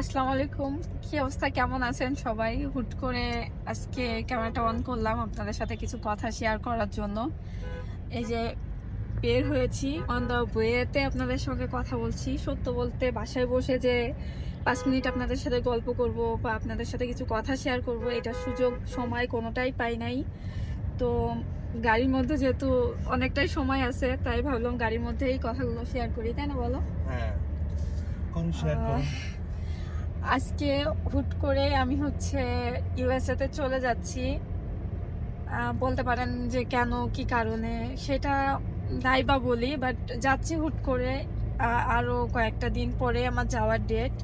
আসসালামু আলাইকুম। কি অবস্থা? কেমন আছেন সবাই? হুট করে আজকে ক্যামেরাটা অন করলাম আপনাদের সাথে কিছু কথা শেয়ার করার জন্য। এই যে বের হয়েছি অন দ্য ওয়েতে আপনাদের সঙ্গে কথা বলছি। সত্য বলতে বাসায় বসে যে পাঁচ মিনিট আপনাদের সাথে গল্প করব বা আপনাদের সাথে কিছু কথা শেয়ার করব এটা সুযোগ সময় কোনোটাই পাই নাই। তো গাড়ির মধ্যে যেহেতু অনেকটাই সময় আছে তাই ভাবলাম গাড়ির মধ্যেই কথাগুলো শেয়ার করি তাই না বলো? হ্যাঁ। শেয়ার আজকে হুট করে আমি হচ্ছে ইউএসএ তে চলে যাচ্ছি। বলতে পারেন যে কেন, কি কারণে, সেটা নাই বা বলি বাট যাচ্ছি হুট করে আরও কয়েকটা দিন পরে আমার যাওয়ার ডেট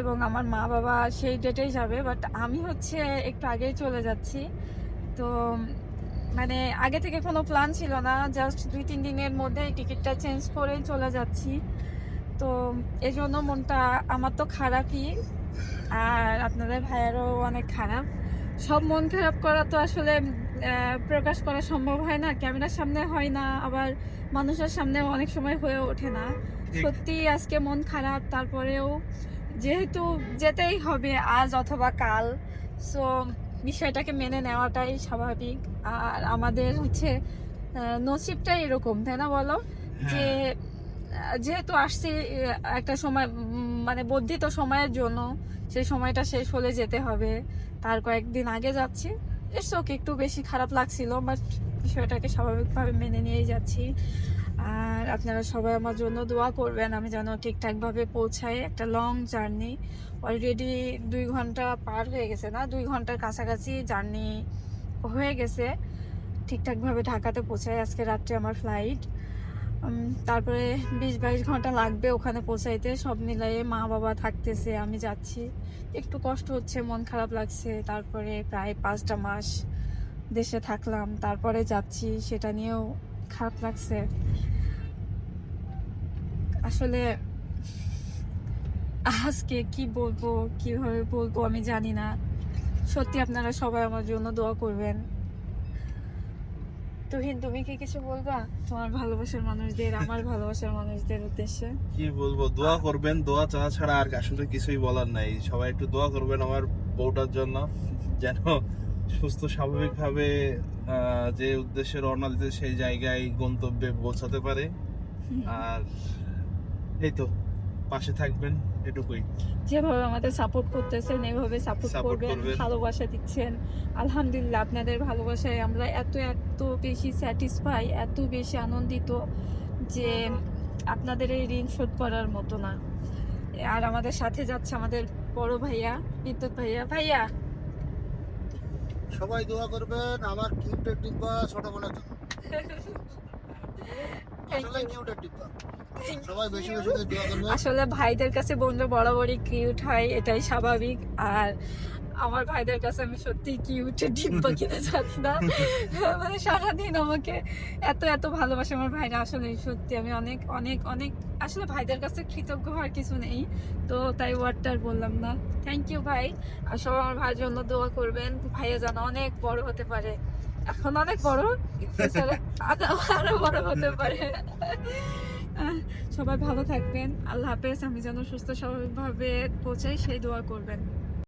এবং আমার মা বাবা সেই ডেটেই যাবে বাট আমি হচ্ছে একটু আগেই চলে যাচ্ছি। তো মানে আগে থেকে কোনো প্ল্যান ছিল না জাস্ট দুই, তিন দিনের মধ্যে টিকিটটা চেঞ্জ করে চলে যাচ্ছি। তো এই জন্য মনটা আমার তো খারাপই আর আপনাদের ভাইয়েরও অনেক খারাপ সব মন খারাপ করা তো আসলে প্রকাশ করা সম্ভব হয় না ক্যামেরার সামনে হয় না আবার মানুষের সামনে অনেক সময় হয়ে ওঠে না। সত্যি আজকে মন খারাপ তারপরেও যেহেতু যেতেই হবে আজ অথবা কাল সো বিষয়টাকে মেনে নেওয়াটাই স্বাভাবিক আর আমাদের হচ্ছে নসিবটাই এরকম তাই না বলো যে হ্যাঁ। আহ, যেহেতু আসছি একটা সময় মানে বর্ধিত সময়ের জন্য, সেই সময়টা শেষ হলে যেতে হবে। তার কয়েকদিন আগে যাচ্ছি। ইটস ওকে একটু বেশি খারাপ লাগছিল বাট বিষয়টাকে স্বাভাবিকভাবে মেনে নিয়েই যাচ্ছি। আর আপনারা সবাই আমার জন্য দোয়া করবেন, আমি যেন ঠিকঠাকভাবে পৌঁছাই। একটা লং জার্নি অলরেডি দুই ঘণ্টা পার হয়ে গেছে না? দুই ঘণ্টার কাছাকাছি জার্নি হয়ে গেছে। ঠিকঠাকভাবে ঢাকাতে পৌঁছাই। আজকে রাত্রে আমার ফ্লাইট তারপরে বিশ বাইশ ঘণ্টা লাগবে ওখানে পৌঁছাইতে। সব মিলাইয়ে মা বাবা থাকতেছে, আমি যাচ্ছি। একটু কষ্ট হচ্ছে, মন খারাপ লাগছে। তারপরে প্রায় পাঁচটা মাস দেশে থাকলাম। তারপরে যাচ্ছি, সেটা নিয়েও খারাপ লাগছে। আসলে আজকে কি বলব, কীভাবে বলব আমি জানি না। সত্যি আপনারা সবাই আমার জন্য দোয়া করবেন। তুহিন তুমি কি কিছু বলবা? তোমার ভালোবাসার মানুষদের আমার ভালোবাসার মানুষদের উদ্দেশ্যে। কি বলব? দোয়া করবেন দোয়া চাওয়া ছাড়া আর আসলে কিছুই বলার নাই। সবাই একটু দোয়া করবেন আমার বউটার জন্য যেন সুস্থ স্বাভাবিকভাবে যে উদ্দেশ্যে রওনা দিতে সেই জায়গায় গন্তব্যে পৌঁছাতে পারে। আর এই তো। পাশে থাকবেন এটুকুই। যেভাবে আমাদের সাপোর্ট করতেছেন এইভাবে সাপোর্ট করবেন। ভালোবাসা দিচ্ছেন। আলহামদুলিল্লাহ আপনাদের ভালোবাসায় আমরা এত এত বেশি স্যাটিসফাই এত বেশি আনন্দিত যে আপনাদের এই ঋণ শোধ করার মতো না। আর আমাদের সাথে যাচ্ছে আমাদের বড় ভাইয়া বিদ্যুৎ ভাইয়া। ভাইয়া! সবাই দোয়া করবেন আমার কিউটের ডিব্বা ছোট বোনের জন্য। Thank আসলে ভাইদের কাছে বোনরা বরাবরই কিউট হয় এটাই স্বাভাবিক। আর আমার ভাইদের কাছে আমি সত্যি কিউট ডিব্বা কিনে জানি না। মানে সারাদিন আমাকে এত এত ভালোবাসে আমার ভাইরা। আসলে সত্যি আমি অনেক অনেক অনেক আসলে ভাইদের কাছে কৃতজ্ঞ হওয়ার কিছু নেই। তো তাই ওয়ার্ডটা আর বললাম না। থ্যাংক ইউ ভাই। আর সবাই আমার ভাইয়ের জন্য দোয়া করবেন। ভাইয়া যেন অনেক বড় হতে পারে। এখন অনেক বড়। আরো- বড় হতে পারে। সবাই ভালো থাকবেন। আল্লাহ হাফেজ। আমি যেন সুস্থ স্বাভাবিকভাবে পৌঁছাই, সেই দোয়া করবেন।